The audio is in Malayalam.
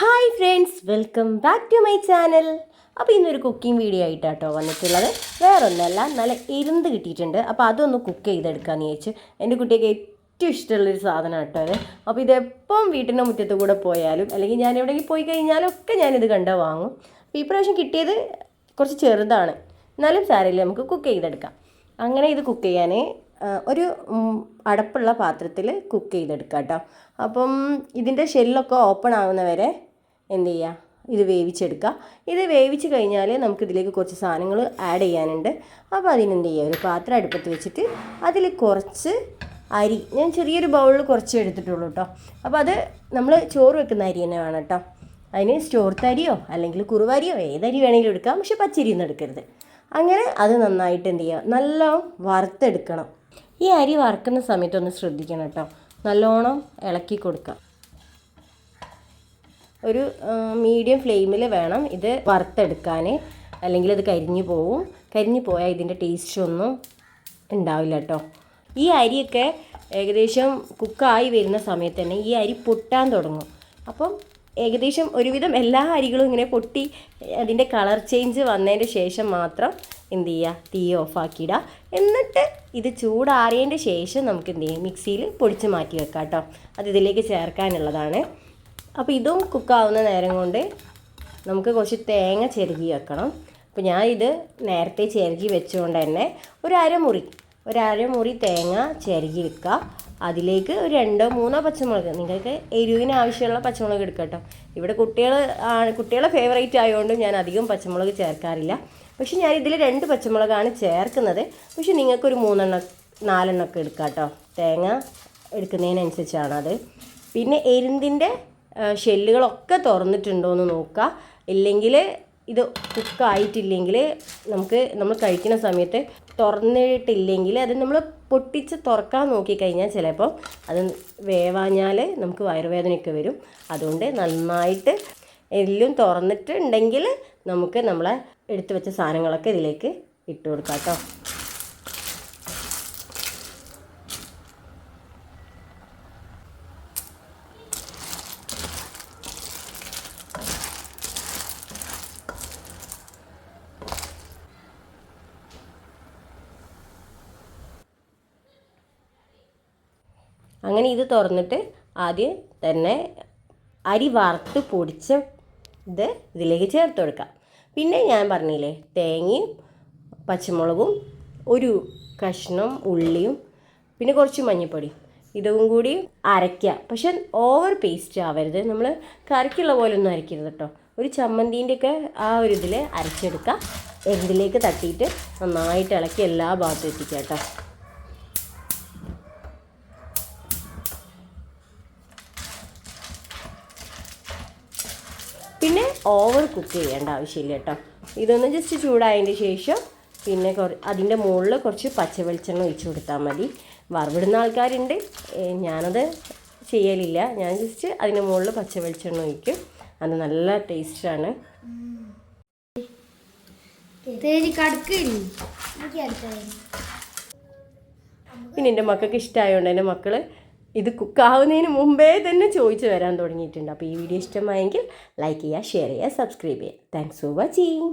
Hi friends welcome back to my channel അപ്പോൾ ഇന്നൊരു കുക്കിംഗ് വീഡിയോ ആയിട്ടാട്ടോ വന്നിട്ടുള്ളത്. വേറൊന്നല്ല നല്ല ഇരുന്ന് കിട്ടിയിട്ടുണ്ട്. അപ്പോൾ അതൊന്ന് കുക്ക് ചെയ്തെടുക്കാമെന്ന് ചോദിച്ചു എന്റെ കുട്ടിയൊക്കെ ഏറ്റവും ഇഷ്ടമുള്ളൊരു സാധനം കേട്ടോ അത് അപ്പോൾ ഇതെപ്പം വീട്ടിന്റെ മുറ്റത്ത് കൂടെ പോയാലും അല്ലെങ്കിൽ ഞാൻ എവിടെയെങ്കിലും പോയി കഴിഞ്ഞാലും ഒക്കെ ഞാനിത് കണ്ടാൽ വാങ്ങും. അപ്പോൾ ഈ പ്രാവശ്യം കിട്ടിയത് കുറച്ച് ചെറുതാണ്. എന്നാലും സാരമില്ല നമുക്ക് കുക്ക് ചെയ്തെടുക്കാം. അങ്ങനെ ഇത് കുക്ക് ചെയ്യാൻ ഒരു അടപ്പുള്ള പാത്രത്തിൽ കുക്ക് ചെയ്തെടുക്കാം കേട്ടോ അപ്പം ഇതിന്റെ ഷെല്ലൊക്കെ ഓപ്പൺ ആകുന്നവരെ എന്ത് ചെയ്യുക ഇത് വേവിച്ചെടുക്കുക. ഇത് വേവിച്ച് കഴിഞ്ഞാൽ നമുക്ക് ഇതിലേക്ക് കുറച്ച് സാധനങ്ങൾ ആഡ് ചെയ്യാനുണ്ട്. അപ്പോൾ അതിനെന്ത് ചെയ്യുക ഒരു പാത്രം അടുപ്പത്ത് വെച്ചിട്ട് അതിൽ കുറച്ച് അരി. ഞാൻ ചെറിയൊരു ബൗളിൽ കുറച്ച് എടുത്തിട്ടുള്ളൂ കേട്ടോ അപ്പോൾ അത് നമ്മൾ ചോറ് വെക്കുന്ന അരി തന്നെ വേണം കേട്ടോ അതിന് സ്റ്റോർത്ത് അരിയോ അല്ലെങ്കിൽ കുറുവരിയോ ഏതരി വേണമെങ്കിലും എടുക്കാം. പക്ഷെ പച്ചരി ഒന്നും എടുക്കരുത്. അങ്ങനെ അത് നന്നായിട്ട് എന്ത് ചെയ്യുക നല്ല വറുത്തെടുക്കണം. ഈ അരി വറുക്കുന്ന സമയത്തൊന്ന് ശ്രദ്ധിക്കണം കേട്ടോ നല്ലോണം ഇളക്കി കൊടുക്കാം. ഒരു മീഡിയം ഫ്ലെയിമിൽ വേണം ഇത് വറുത്തെടുക്കാൻ. അല്ലെങ്കിൽ അത് കരിഞ്ഞു പോവും. കരിഞ്ഞു പോയാൽ ഇതിന്റെ ടേസ്റ്റ് ഒന്നും ഉണ്ടാവില്ല കേട്ടോ ഈ അരിയൊക്കെ ഏകദേശം കുക്കായി വരുന്ന സമയത്ത് തന്നെ ഈ അരി പൊട്ടാൻ തുടങ്ങും. അപ്പം ഏകദേശം ഒരുവിധം എല്ലാ അരികളും ഇങ്ങനെ പൊട്ടി അതിന്റെ കളർ ചേഞ്ച് വന്നതിന്റെ ശേഷം മാത്രം എന്ത് ചെയ്യുക? തീ ഓഫാക്കിയിടുക എന്നിട്ട് ഇത് ചൂടാറിയതിന്റെ ശേഷം നമുക്ക് എന്ത് ചെയ്യാം? മിക്സിയിൽ പൊടിച്ച് മാറ്റി വെക്കാം കേട്ടോ. അത് ഇതിലേക്ക് ചേർക്കാനുള്ളതാണ്. അപ്പോൾ ഇതും കുക്കാവുന്ന നേരം കൊണ്ട് നമുക്ക് കുറച്ച് തേങ്ങ ചെരുകി വെക്കണം. അപ്പോൾ ഞാൻ ഇത് നേരത്തെ ചെരുകി വെച്ചുകൊണ്ട് തന്നെ ഒരു അരമുറി ഒരു അരമുറി തേങ്ങ ചെരുകി വെക്കുക. അതിലേക്ക് ഒരു രണ്ടോ മൂന്നോ പച്ചമുളക്. നിങ്ങൾക്ക് എരിവിന് ആവശ്യമുള്ള പച്ചമുളക് എടുക്കുക കേട്ടോ. ഇവിടെ കുട്ടികൾ കുട്ടികളെ ഫേവറേറ്റ് ആയതുകൊണ്ട് ഞാൻ അധികം പച്ചമുളക് ചേർക്കാറില്ല. പക്ഷേ ഞാൻ ഇതിൽ രണ്ട് പച്ചമുളകാണ് ചേർക്കുന്നത്. പക്ഷെ നിങ്ങൾക്കൊരു മൂന്നെണ്ണം നാലെണ്ണമൊക്കെ എടുക്കാം കേട്ടോ. തേങ്ങ എടുക്കുന്നതിനനുസരിച്ചാണ് അത്. പിന്നെ എരുന്തിന്റെ ഷെല്ലുകളൊക്കെ തുറന്നിട്ടുണ്ടോ എന്ന് നോക്കുക ഇല്ലെങ്കിൽ ഇത് കുക്കായിട്ടില്ലെങ്കിൽ നമുക്ക് നമ്മൾ കഴിക്കുന്ന സമയത്ത് തുറന്നിട്ടില്ലെങ്കിൽ അത് നമ്മൾ പൊട്ടിച്ച് തുറക്കാൻ നോക്കിക്കഴിഞ്ഞാൽ ചിലപ്പോൾ അത് വേവാഞ്ഞാൽ നമുക്ക് വയറുവേദനയൊക്കെ വരും. അതുകൊണ്ട് നന്നായിട്ട് എല്ലാം തുറന്നിട്ടുണ്ടെങ്കിൽ നമുക്ക് നമ്മളെ എടുത്തു വെച്ച സാധനങ്ങളൊക്കെ ഇതിലേക്ക് ഇട്ട് കൊടുക്കാം കേട്ടോ. അങ്ങനെ ഇത് തുറന്നിട്ട് ആദ്യം തന്നെ അരി വറുത്ത് പൊടിച്ച ഇത് ഇതിലേക്ക് ചേർത്ത് കൊടുക്കാം. പിന്നെ ഞാൻ പറഞ്ഞില്ലേ തേങ്ങയും പച്ചമുളകും ഒരു കഷ്ണം ഉള്ളിയും പിന്നെ കുറച്ച് മഞ്ഞൾപ്പൊടി ഇതും കൂടി അരയ്ക്കുക പക്ഷെ ഓവർ പേസ്റ്റ് ആവരുത്. നമ്മൾ കറിക്കുള്ള പോലെ ഒന്നും അരയ്ക്കരുത് കേട്ടോ. ഒരു ചമ്മന്തിന്റെയൊക്കെ ആ ഒരു ഇതിൽ അരച്ചെടുക്കുക എന്തിലേക്ക് തട്ടിയിട്ട് നന്നായിട്ട് ഇളക്കി എല്ലാ ഭാഗത്തും എത്തിക്കുക കേട്ടോ. പിന്നെ ഓവർ കുക്ക് ചെയ്യേണ്ട ആവശ്യമില്ല കേട്ടോ. ഇതൊന്ന് ജസ്റ്റ് ചൂടായതിന്റെ ശേഷം പിന്നെ കുറ അതിന്റെ മുകളിൽ കുറച്ച് പച്ച വെളിച്ചെണ്ണ ഒഴിച്ച് കൊടുത്താൽ മതി. വറവിടുന്ന ആൾക്കാരുണ്ട്. ഞാനത് ചെയ്യലില്ല. ഞാൻ ജസ്റ്റ് അതിന്റെ മുകളിൽ പച്ച വെളിച്ചെണ്ണ ഒഴിക്കും. അത് നല്ല ടേസ്റ്റാണ് പിന്നെ എന്റെ മക്കൾക്ക് ഇഷ്ടമായതുകൊണ്ട് എന്റെ മക്കൾ ഇത് കുക്കാവുന്നതിന് മുമ്പേ തന്നെ ചോദിച്ചു വരാൻ തുടങ്ങിയിട്ടുണ്ട്. അപ്പോൾ ഈ വീഡിയോ ഇഷ്ടമായെങ്കിൽ ലൈക്ക് ചെയ്യുക ഷെയർ ചെയ്യുക സബ്സ്ക്രൈബ് ചെയ്യുക. Thanks for watching